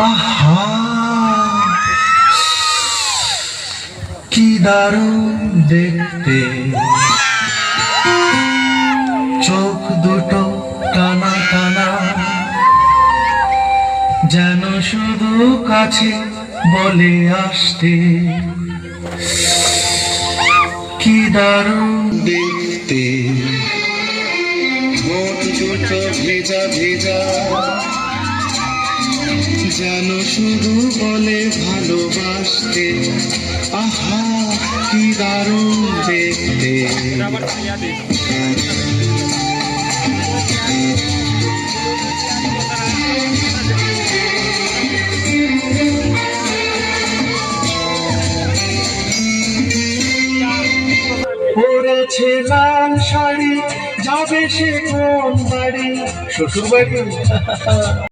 আহা। কি দারুণ দেখতে। চোখ দুটো টানা টানা। যেন শুধু কাছে বলে আসতে। কি দারুণ দেখতে। দুটো ভেজা ভেজা। যেন শুধু বলে ভালোবাসতে। আহা, কি দারুণ দেখতে। পরেছে লাল শাড়ি, যাবে সে কোন বাড়ি? শ্বশুর বাড়ি